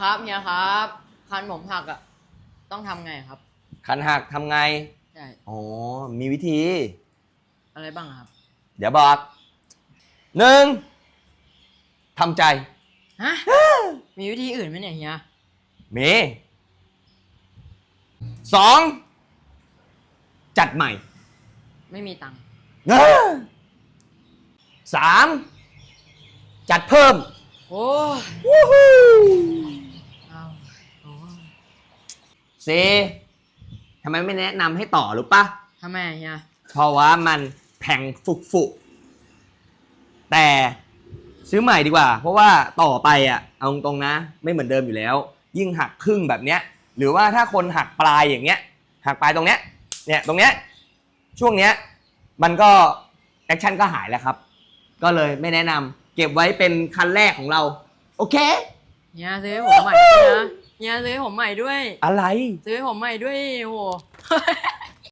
ครับเฮียครับ คันผมหักอะ ต้องทำไงครับ คันหักทำไง ใช่อ๋อมีวิธี อะไรบ้างครับ เดี๋ยวบอกหนึ่งทำใจ ฮะ มีวิธีอื่นไหมเนี่ยเฮียมีสองจัดใหม่ไม่มีตังค์เออสามจัดเพิ่ม โอ้ย วู้ฮู้ เอาโอ้ย สี่ทำไมไม่แนะนำให้ต่อรู้ปะทำไมเฮียเพราะว่ามันแพงฟุกฟุกๆแต่ซื้อใหม่ดีกว่า เพราะว่าต่อไปอะเอาตรงๆนะ ไม่เหมือนเดิมอยู่แล้ว ยิ่งหักครึ่งแบบเนี้ย หรือว่าถ้าคนหักปลายอย่างเงี้ย หักปลายตรงเนี้ย เนี่ยตรงเนี้ยช่วงเนี้ยมันก็แอคชั่นก็หายแล้วครับ ก็เลยไม่แนะนำเก็บไว้เป็นคันแรกของเรา โอเค เฮียซื้อให้ผมใหม่ด้วยนะ เฮียซื้อให้ผมใหม่ด้วย อะไร ซื้อให้ผมใหม่ด้วยโอ้โห